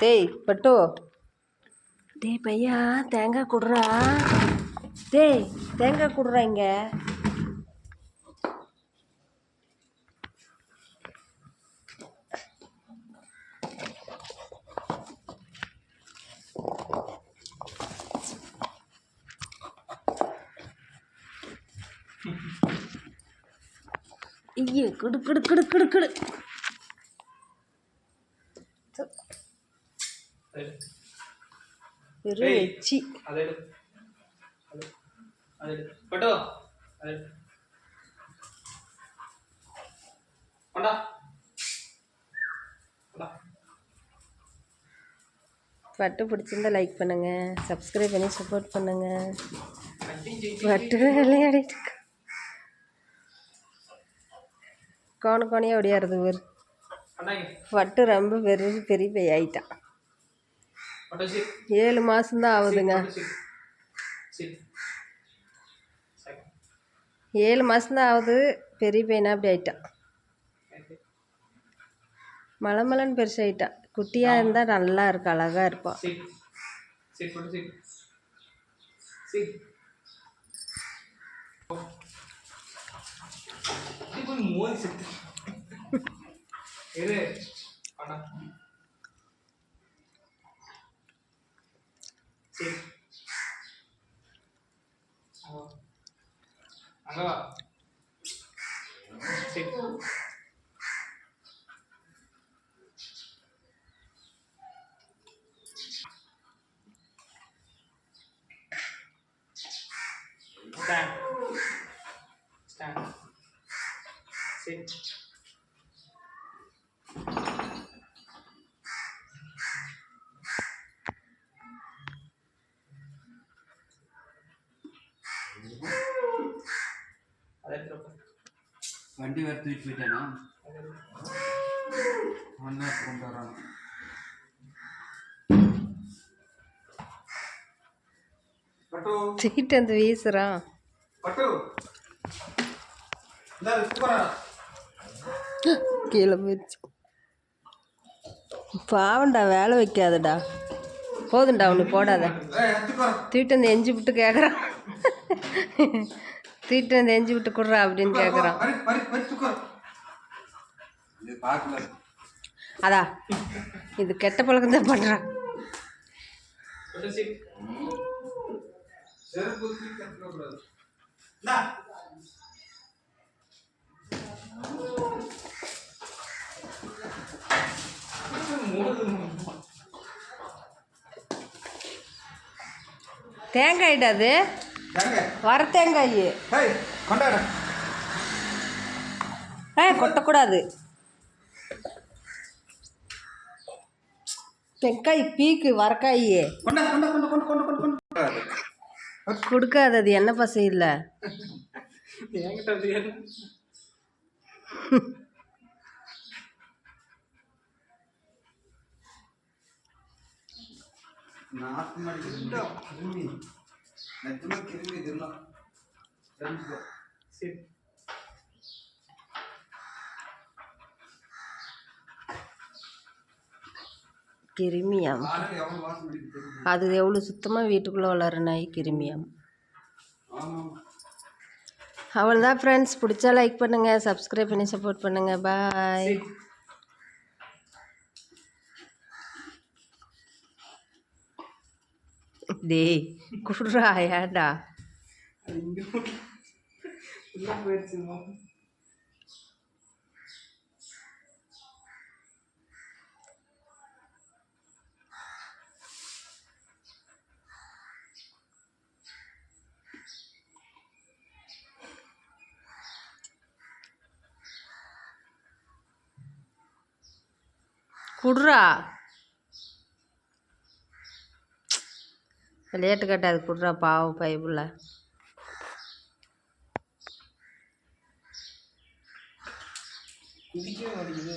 டேய் பட்டு. டேய் பையா தேங்காய் குடுறா. டேய் தேங்காய் குடுறா இங்க. ஐயோ குடு குடு குடு குடு குடு. வெறும். எச்சி. அதை எடு அது அது எடு பட்டோ அது எடு கொண்டா. கொண்டா. பட்டு பிடிச்சிருந்தா லைக் பண்ணுங்க. சப்ஸ்கிரைப் பண்ணி சப்போர்ட் பண்ணுங்க. அடிச்சு பட்டு விளையாடிட்டு. கோண கோணையாக ஓடியாருது ஒரு பட்டு ரொம்ப பெரிய பெரிய பைய ஆயிட்டான். ஏழு மாதம்தான் ஆகுதுங்க ஏழு மாதம்தான் ஆகுது பெரிய பையனா அப்படி ஆயிட்டான் மலமலன்னு பெருசாயிட்டான் குட்டியாக இருந்தால் நல்லா இருக்கும் அழகாக இருப்பான் மோதி Stand. Stand. Sit. வண்டி வேறு தூக்கிட்டு போயிட்டேனா? கொண்டு வரான் சீட்டு அந்த சூப்பரா கீழே போயிடுச்சு. பாவண்டா வேலை வைக்காதடா. போதும்டா அவனு போடாத. தூக்கிட்டு வந்து எஞ்சி விட்டு கேட்குறான் வந்து எஞ்சி விட்டு கொடுறா அப்படின்னு கேட்குறான் அதா இது கெட்ட பழக்கம் தான் பண்ணுறான். தேங்காய்டா அது. எங்க வர தேங்காய் ஹேய் கொண்டாட. ஏ கொட்டக்கூடாது. தேங்காய் பீக்கு வரக்காய். கொடுக்காது அது என்ன பசை இல்லை. என்கிட்ட கிருமியாம் எவ்வளோ வாசம் அடிக்குது தெரியுமா? அது எவ்வளோ சுத்தமாக வீட்டுக்குள்ளே வளர நாய் கிருமியாம் அவ்வளோதான் ஃப்ரெண்ட்ஸ் பிடிச்சா லைக் பண்ணுங்கள் சப்ஸ்கிரைப் பண்ணி சப்போர்ட் பண்ணுங்கள் பாய் டேய் குடுறா ஏன்டா குடுறா லேட்டு கட்டாது கொடுறா பாவம் பைபிளில் பிடிக்கவே மாட்டேங்குது.